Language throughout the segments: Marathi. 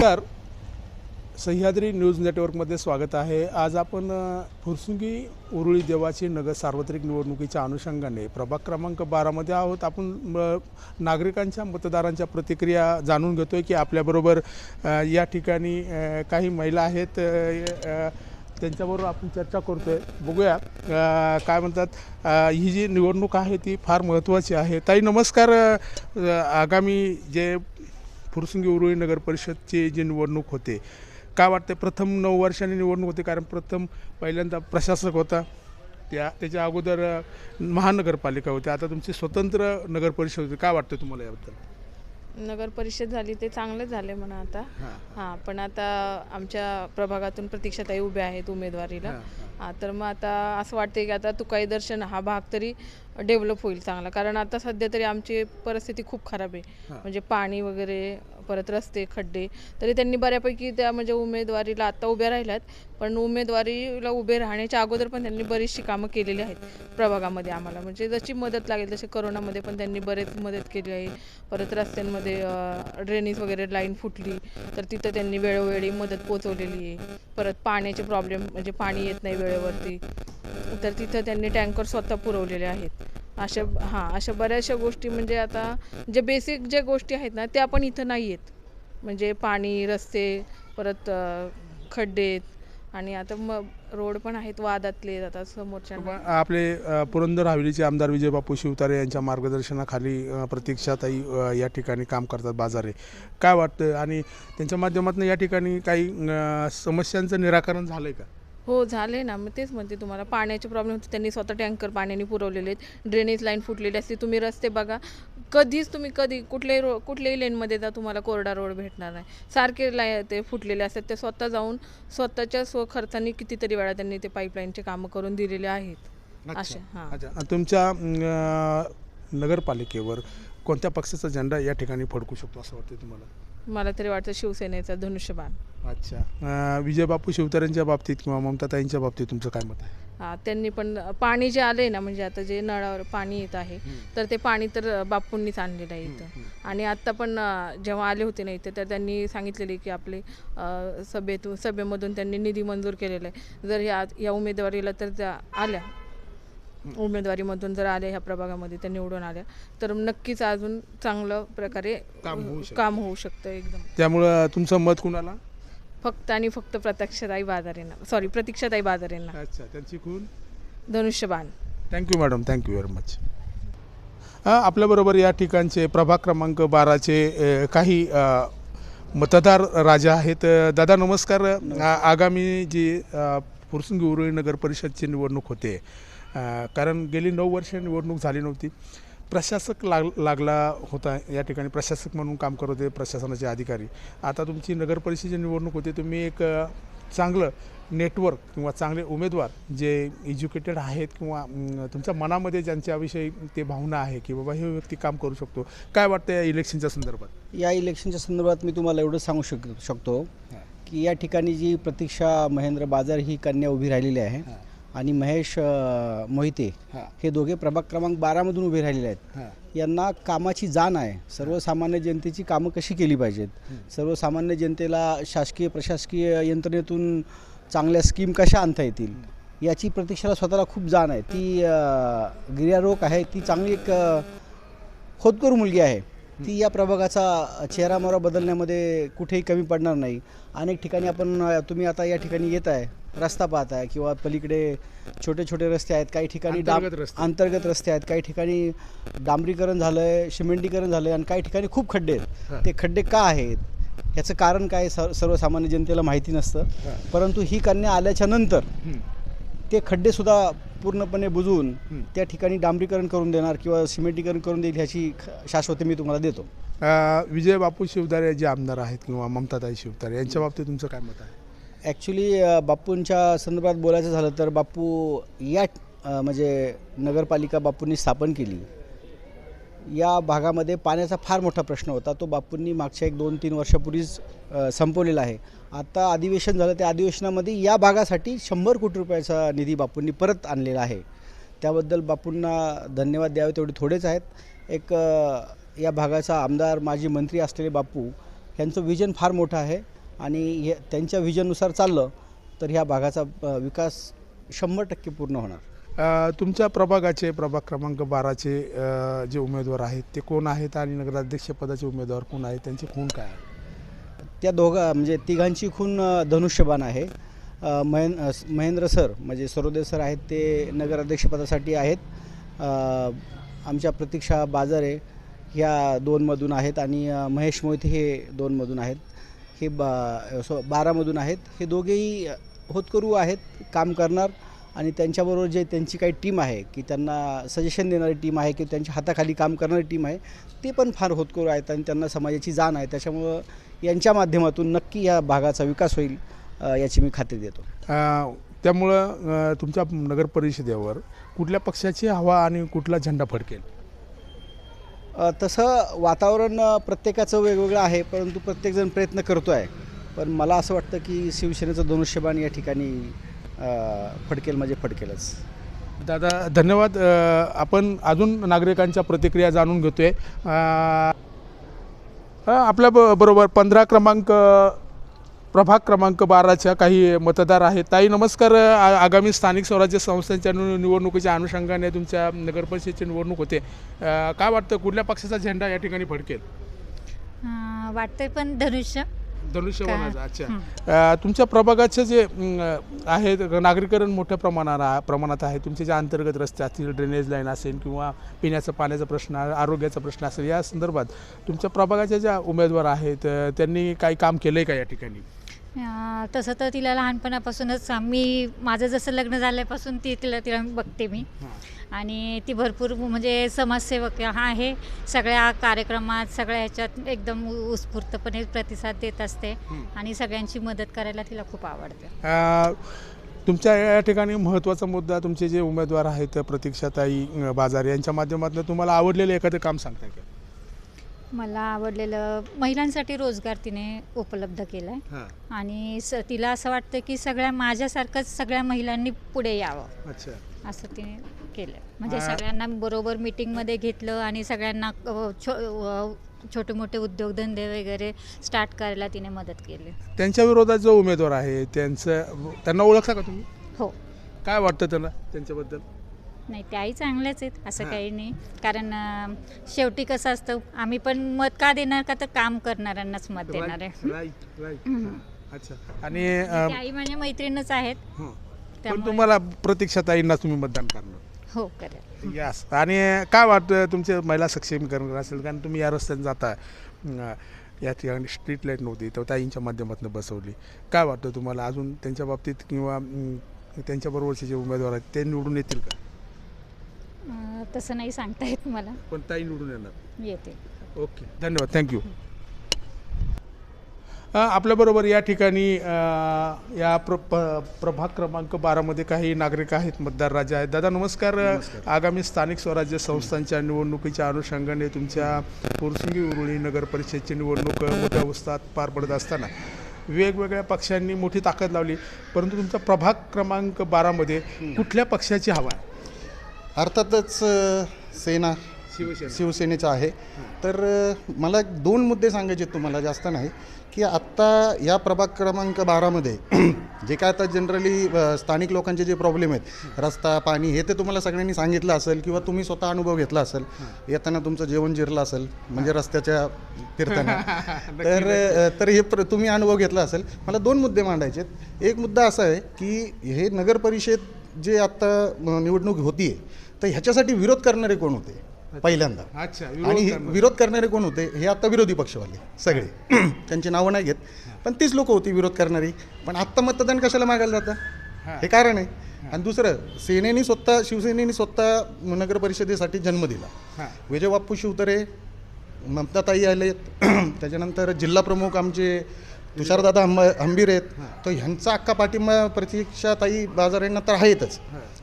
नमस्कार. सह्याद्री न्यूज नेटवर्कमध्ये स्वागत आहे. आज आपण फुरसुंगी उरुळी देवाची नगर सार्वत्रिक निवडणुकीच्या अनुषंगाने प्रभाग क्रमांक बारामध्ये आहोत. आपण नागरिकांच्या मतदारांच्या प्रतिक्रिया जाणून घेतो आहे की आपल्याबरोबर या ठिकाणी काही महिला आहेत. त्यांच्याबरोबर आपण चर्चा करतोय. बघूया काय म्हणतात ही जी निवडणूक आहे ती फार महत्त्वाची आहे. ताई नमस्कार. आगामी जे फुरसुंगी उरुळी नगर परिषदची जी निवडणूक होते काय वाटते प्रथम नऊ वर्षांनी निवडणूक होते कारण प्रथम पहिल्यांदा प्रशासक होता. त्या त्याच्या अगोदर महानगरपालिका होती. आता तुमची स्वतंत्र नगर परिषद होती. काय वाटतं तुम्हाला याबद्दल? नगर परिषद झाली ते चांगलं झाले म्हणा आता. हां. पण आता आमच्या प्रभागातून प्रतीक्षाताई उभ्या आहेत उमेदवारीला. हां तर मग आता असं वाटते की आता तुकाई दर्शन हा भाग तरी डेव्हलप होईल चांगला. कारण आता सध्या तरी आमची परिस्थिती खूप खराब आहे. म्हणजे पाणी वगैरे परत रस्ते खड्डे तरी त्यांनी बऱ्यापैकी त्या म्हणजे उमेदवारीला आता उभ्या राहिल्यात. पण उमेदवारीला उभे राहण्याच्या अगोदर पण त्यांनी बरीचशी कामं केलेली आहेत प्रभागामध्ये आम्हाला. म्हणजे जशी मदत लागेल तशी करोनामध्ये पण त्यांनी बरेच मदत केली आहे. परत रस्त्यांमध्ये ड्रेनेज वगैरे लाईन फुटली तर तिथं त्यांनी वेळोवेळी मदत पोचवलेली आहे. परत पाण्याचे प्रॉब्लेम म्हणजे पाणी येत नाही वेळेवरती तर तिथं त्यांनी टँकर स्वतः पुरवलेले आहेत. अशा हां अशा बऱ्याचशा गोष्टी म्हणजे आता जे बेसिक ज्या गोष्टी आहेत ना त्या पण इथं नाही आहेत. म्हणजे पाणी रस्ते परत खड्डे आणि आता मग रोड पण आहेत वादातले आता समोरच्या पण आपले पुरंदर हवेलीचे आमदार विजय बापू शिवतारे यांच्या मार्गदर्शनाखाली प्रतीक्षाताई या ठिकाणी काम करतात बाजारे. काय वाटतं आणि त्यांच्या माध्यमातून या ठिकाणी काही समस्यांचं निराकरण झालं आहे का? हो झाले ना. मग तेच म्हणते तुम्हाला पाण्याचे प्रॉब्लेम होते त्यांनी स्वतः टँकर पाण्याने पुरवलेले आहेत. ड्रेनेज लाईन फुटलेली असते तुम्ही रस्ते बघा. कधीच तुम्ही कधी कुठल्याही रो कुठल्याही लेनमध्ये जा तुम्हाला कोरडा रोड भेटणार नाही. सारखे लाय ते फुटलेले असतात. ते स्वतः जाऊन स्वतःच्या स्व खर्चाने कितीतरी वेळा त्यांनी ते पाईपलाईनचे कामं करून दिलेले आहेत. असे हां. तुमच्या नगरपालिकेवर कोणत्या पक्षाचा झेंडा या ठिकाणी फडकू शकतो असं वाटतं तुम्हाला? मला तरी वाटतं शिवसेनेचा धनुष्यबाण. अच्छा. अ, विजय बापू शिवतारेंच्या बाबतीत किंवा ममताताईंच्या बाबतीत तुमचं काय मत आहे? हा त्यांनी पण पाणी जे आले ना म्हणजे आता जे नळावर पाणी येत आहे तर ते पाणी तर बापूंनीच आणलेलं आहे इथं. आणि आत्ता पण अं, जेव्हा आले होते ना इथं तर त्यांनी सांगितलेले की आपले अं, सभेतून सभेमधून त्यांनी निधी मंजूर केलेला आहे. जर ह्या या उमेदवारीला तर त्या आल्या. उमेदवारीमधून जर आल्या ह्या प्रभागामध्ये त्या निवडून आल्या तर नक्कीच अजून चांगलं प्रकारे काम होऊ शकतं. काम होऊ शकतं एकदम. त्यामुळं तुमचं मत कुणाला? फक्त आणि फक्त प्रतीक्षाताई बाजारेंना. सॉरी प्रतीक्षाताई बाजारेंना. अच्छा त्यांची खून? धनुष्यबाण. Thank you madam thank you very much आपल्याबरोबर या ठिकाणचे प्रभाग क्रमांक बाराचे काही अ, मतदार राजा आहेत. अ, दादा नमस्कार. आ- आगामी जी अ, फुरसुंगी उरुळी नगर परिषदची निवडणूक होते कारण गेली नऊ वर्ष निवडणूक झाली नव्हती. प्रशासक लाग लागला होता या ठिकाणी. प्रशासक म्हणून काम करत होते प्रशासनाचे अधिकारी. आता तुमची नगर परिषदेची निवडणूक होती तुम्ही एक चांगलं नेटवर्क किंवा चांगले उमेदवार जे एज्युकेटेड आहेत किंवा तुमच्या मनामध्ये ज्यांच्याविषयी ते भावना आहे की बाबा हे व्यक्ती काम करू शकतो. काय वाटतं या इलेक्शनच्या संदर्भात? या इलेक्शनच्या संदर्भात मी तुम्हाला एवढं सांगू शक शकतो की या ठिकाणी जी प्रतीक्षा महेंद्र बाजार ही कन्या उभी राहिलेली आहे. आणि महेश मोहिते हां. दोघे प्रभाग क्रमांक बारामधून उभे राहिलेले आहेत. यांना कामाची जाण आहे. सर्वसामान्य जनतेची कामं कशी केली पाहिजेत? सर्वसामान्य जनतेला शासकीय प्रशासकीय यंत्रणेतून चांगल्या स्कीम कशा आणता येतील? याची प्रतीक्षाला स्वतःला खूप जाण आहे. ती गिर्यारोग आहे. ती चांगली एक खोदकर मुलगी आहे. ती या प्रभागाचा चेहरा मोहरा बदलण्यामध्ये कुठेही कमी पडणार नाही. अनेक ठिकाणी आपण तुम्ही आता या ठिकाणी येत आहे. रस्ता पाहताय किंवा पलीकडे छोटे छोटे रस्ते आहेत काही ठिकाणी डांब- अंतर्गत रस्ते. अंतर्गत रस्ते आहेत काही ठिकाणी डांबरीकरण झालं आहे सिमेंटीकरण झालं आहे आणि काही ठिकाणी खूप खड्डे हां. आहेत ते खड्डे का आहेत याचं कारण काय सर्व सर्वसामान्य जनतेला माहिती नसतं हां. परंतु ही कन्या आल्याच्यानंतर हं. ते खड्डेसुद्धा पूर्णपणे बुजवून हं. त्या ठिकाणी डांबरीकरण करून देणार किंवा सिमेंटीकरण करून देईल ह्याची ख- शाश्वती मी तुम्हाला देतो अ, विजय बापू शिवतारे जे आमदार आहेत किंवा ममताताई शिवतारे यांच्या बाबतीत तुमचं काय मत आहे ॲक्च्युली बापूंच्या संदर्भात बोलायचं झालं तर बापू या म्हणजे नगरपालिका बापूंनी स्थापन केली. या भागामध्ये पाण्याचा फार मोठा प्रश्न होता. तो बापूंनी मागच्या एक दोन तीन वर्षापूर्वीच संपवलेला आहे. आता अधिवेशन झालं त्या अधिवेशनामध्ये या भागासाठी शंभर कोटी रुपयाचा निधी बापूंनी परत आणलेला आहे. त्याबद्दल बापूंना धन्यवाद द्यावे तेवढे थोडेच आहेत. एक या भागाचा आमदार माजी मंत्री असलेले बापू यांचं विजन फार मोठं आहे. आणि हे त्यांच्या विजननुसार चाललं तर ह्या भागाचा विकास शंभर टक्के पूर्ण होणार. तुमच्या प्रभागाचे प्रभाग क्रमांक बाराचे जे उमेदवार आहेत ते कोण आहेत आणि नगराध्यक्ष पदाचे उमेदवार कोण आहेत? त्यांची खून काय आहे त्या दोघा म्हणजे तिघांची खून अ, धनुष्यबाण आहे. महेन महेंद्र सर म्हणजे सरोदे सर आहेत ते नगराध्यक्षपदासाठी आहेत. आमच्या प्रतीक्षा बाजारे ह्या दोनमधून आहेत आणि महेश मोहिते हे दोनमधून आहेत. हे बा सो बारामधून आहेत. हे दोघेही होतकरू आहेत काम करणार आणि त्यांच्याबरोबर जे त्यांची काही टीम आहे की त्यांना सजेशन देणारी टीम आहे की त्यांच्या हाताखाली काम करणारी टीम आहे ते पण फार होतकरू आहेत आणि त्यांना समाजाची जाण आहे. त्याच्यामुळं यांच्या माध्यमातून नक्की या भागाचा विकास होईल याची मी खात्री देतो. त्यामुळं तुमच्या नगर परिषदेवर कुठल्या पक्षाची हवा आणि कुठला झेंडा फडकेल? तसं वातावरण प्रत्येकाचं वेगवेगळं आहे परंतु प्रत्येकजण प्रयत्न करतो आहे पण मला असं वाटतं की शिवसेनेचं धनुष्यबाण या ठिकाणी फडकेल म्हणजे फडकेलच. दादा धन्यवाद. आपण अजून नागरिकांच्या प्रतिक्रिया जाणून घेतोय. आपल्या ब बरोबर पंधरा क्रमांक प्रभाग क्रमांक बाराच्या काही मतदार आहेत. ताई नमस्कार. आगामी स्थानिक स्वराज्य संस्थांच्या निव- निवडणुकीच्या अनुषंगाने तुमच्या नगरपरिषदेची निवडणूक होते. काय वाटतं कुठल्या पक्षाचा झेंडा या ठिकाणी फडकेल? वाटतंय पण धनुष्य. धनुष्यवनाचा का- अच्छा. तुमच्या प्रभागाचं जे आहे नागरीकरण मोठ्या प्रमाणात प्रमाणात आहे. तुमचे जे अंतर्गत रस्ते असतील ड्रेनेज लाईन असेल किंवा पिण्याचा पाण्याचा प्रश्न आरोग्याचा प्रश्न असेल या संदर्भात तुमच्या प्रभागाच्या ज्या उमेदवार आहेत त्यांनी काही काम केलं आहे का या ठिकाणी? तसं तर तिला लहानपणापासूनच मी माझं जसं लग्न झाल्यापासून ती तिला तिला बघते मी. आणि ती भरपूर म्हणजे समाजसेवक आहे. सगळ्या कार्यक्रमात सगळ्या ह्याच्यात एकदम उत्स्फूर्तपणे प्रतिसाद देत असते. आणि सगळ्यांची मदत करायला तिला खूप आवडते. तुमच्या या ठिकाणी महत्त्वाचा मुद्दा तुमचे जे उमेदवार आहेत प्रतीक्षाताई बाजार यांच्या माध्यमातून तुम्हाला आवडलेलं एखादं काम सांगताय का? मला आवडलेलं महिलांसाठी रोजगार तिने उपलब्ध केला आहे आणि स तिला असं वाटतं की सगळ्या माझ्यासारखंच सगळ्या महिलांनी पुढे यावं. अच्छा. असं तिने केलं म्हणजे सगळ्यांना बरोबर मीटिंगमध्ये घेतलं आणि सगळ्यांना अ, छो अ, छोटे मोठे उद्योगधंदे वगैरे स्टार्ट करायला तिने मदत केली. त्यांच्या विरोधात जो उमेदवार आहे त्यांचं त्यांना ओळखता का तुम्ही? हो. काय वाटतं त्यांना त्यांच्याबद्दल? नाही त्याही चांगल्याच आहेत असं हां. काही नाही. कारण अ, शेवटी कसं असतं आम्ही पण मत का देणार का तर काम करणाऱ्यांनाच मत देणार आहे. राईट राईट हम्म. अच्छा. आणि अं, त्याही माझ्या मैत्रिणीच आहेत. हं. पण त्यामुळे- तुम्हाला प्रतीक्षाताईंना तुम्ही मतदान करणार. हो करेल. यस आणि काय वाटतं तुमचे महिला सक्षमीकरण असेल कारण तुम्ही या रस्त्याने जाता अं, या ठिकाणी स्ट्रीट लाइट नव्हती तर ताईंच्या माध्यमातून बसवली. काय वाटतं तुम्हाला? अजून त्यांच्या बाबतीत किंवा अं, त्यांच्याबरोबरचे जे उमेदवार आहेत ते निवडून येतील का? अ, तसं नाही सांगता येत मला. पण ताई निवडून येणार. येते. ओके. धन्यवाद. थँक्यू आपल्याबरोबर या ठिकाणी अ, या प्र प- प्रभाग क्रमांक बारामध्ये काही नागरिक आहेत मतदार राजा आहेत. दादा नमस्कार. आगामी स्थानिक स्वराज्य संस्थांच्या निवडणुकीच्या अनुषंगाने तुमच्या पोरसुंगी उरुळी नगर परिषदेची निवडणूक मोठ्या उत्साहात पार पडत असताना वेगवेगळ्या पक्षांनी मोठी ताकद लावली. परंतु तुमचा प्रभाग क्रमांक बारामध्ये कुठल्या पक्षाची हवा आहे? अर्थातच सेना शिवसेना. शिवसेनेचं आहे. तर मला दोन मुद्दे सांगायचे तुम्हाला जास्त नाही. की आत्ता या प्रभाग क्रमांक बारामध्ये जे काय आता जनरली स्थानिक लोकांचे जे प्रॉब्लेम आहेत रस्ता पाणी हे ते तुम्हाला सगळ्यांनी सांगितलं असेल किंवा तुम्ही स्वतः अनुभव घेतला असेल. येताना तुमचं जेवण जिरलं असेल म्हणजे रस्त्याच्या फिरताना. तर तर हे प्र तुम्ही अनुभव घेतला असेल. मला दोन मुद्दे मांडायचे एक मुद्दा असा आहे की हे नगर परिषद जे आत्ता निवडणूक होतीये तर ह्याच्यासाठी विरोध करणारे कोण होते? पहिल्यांदा. अच्छा आणि विरोध करणारे. कोण होते? हे आता विरोधी पक्षवाले सगळे. त्यांची नावं नाही घेत. पण तीच लोक होती विरोध करणारी. पण आत्ता मतदान कशाला मागायला जातं? हे. कारण आहे. आणि दुसरं सेनेने स्वतः शिवसेनेने स्वतः नगर परिषदेसाठी जन्म दिला. विजय बाप्पू शिवतरे ममताताई आलेत त्याच्यानंतर जिल्हा प्रमुख आमचे तुषारदादा अंब अंबीर आहेत. तर ह्यांचा अख्खा पाठिंबा प्रतीक्षाताई बाजार यांना तर आहेतच.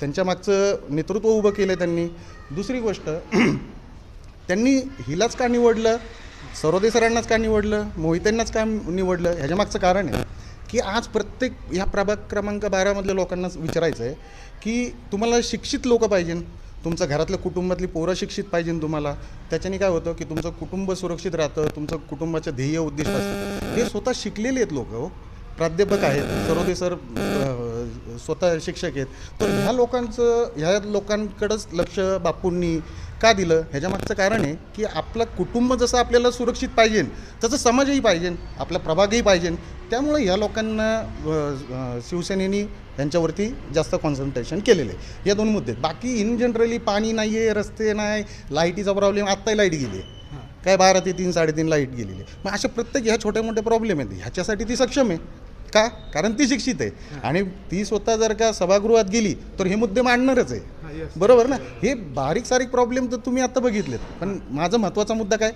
त्यांच्या मागचं नेतृत्व उभं केलं त्यांनी. दुसरी गोष्ट त्यांनी हिलाच का निवडलं? सरोदे सरांनाच का निवडलं? मोहित्यांनाच का निवडलं? ह्याच्या मागचं कारण आहे की आज प्रत्येक ह्या प्रभाग क्रमांक बारामधल्या लोकांना विचारायचं आहे की तुम्हाला शिक्षित लोक पाहिजे. तुमचं घरातल्या कुटुंबातली पोरं शिक्षित पाहिजे तुम्हाला. त्याच्याने काय होतं की तुमचं कुटुंब सुरक्षित राहतं तुमचं कुटुंबाचं ध्येय उद्दिष्ट असतं. हे स्वतः शिकलेले आहेत लोक हो. प्राध्यापक आहेत. सरोदे सर स्वतः शिक्षक आहेत. तर ह्या लोकांचं ह्या लोकांकडंच लक्ष बापूंनी का दिलं? ह्याच्या मागचं कारण आहे की आपलं कुटुंब जसं आपल्याला सुरक्षित पाहिजे तसं समाजही पाहिजे आपला प्रभागही पाहिजे. त्यामुळे ह्या लोकांना शिवसेनेनी यांच्यावरती जास्त कॉन्सन्ट्रेशन केलेलं आहे. या दोन मुद्दे. बाकी इन जनरली पाणी नाही आहे रस्ते नाही लाईटीचा प्रॉब्लेम आत्ताही लाइट गेली आहे काय बारा ते तीन साडेतीन लाइट गेलेली आहे. मग अशा प्रत्येक ह्या छोटे मोठे प्रॉब्लेम आहेत. ह्याच्यासाठी ती सक्षम आहे. का? कारण ती शिक्षित आहे. आणि ती स्वतः जर का सभागृहात गेली तर हे मुद्दे मांडणारच आहे. बरोबर ना? हे बारीक सारीक प्रॉब्लेम तर तुम्ही आता बघितलेत. पण माझा महत्त्वाचा मुद्दा काय?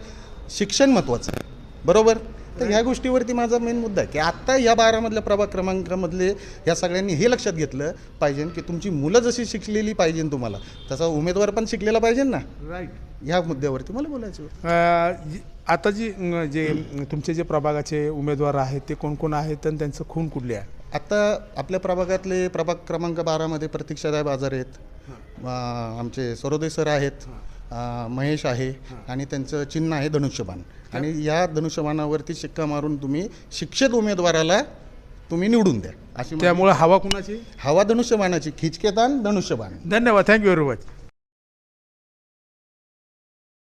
शिक्षण महत्त्वाचं आहे. बरोबर? तर ह्या गोष्टीवरती माझा मेन मुद्दा आहे. की आत्ता या बारामधल्या प्रभाग क्रमांकामधले या सगळ्यांनी हे लक्षात घेतलं पाहिजे की तुमची मुलं जशी शिकलेली पाहिजे तुम्हाला तसा उमेदवार पण शिकलेला पाहिजे ना? राईट ह्या मुद्द्यावरती मला बोलायचं आता जी जे तुमचे जे प्रभागाचे उमेदवार आहेत ते कोण कोण आहेत आणि त्यांचं खून कुठले आहे? आता आपल्या प्रभागातले प्रभाग क्रमांक बारामध्ये प्रतीक्षादाय बाजार आहेत. आमचे सरोदे सर आहेत. महेश आहे आणि त्यांचं चिन्ह आहे धनुष्यबाण. आणि या धनुष्यबाणावरती शिक्का मारून तुम्ही शिक्षित उमेदवाराला तुम्ही निवडून द्या. अशी त्यामुळे हवा कुणाची? हवा धनुष्यबाणाची. खिचकेतान धनुष्यबाण. धन्यवाद. Thank you very much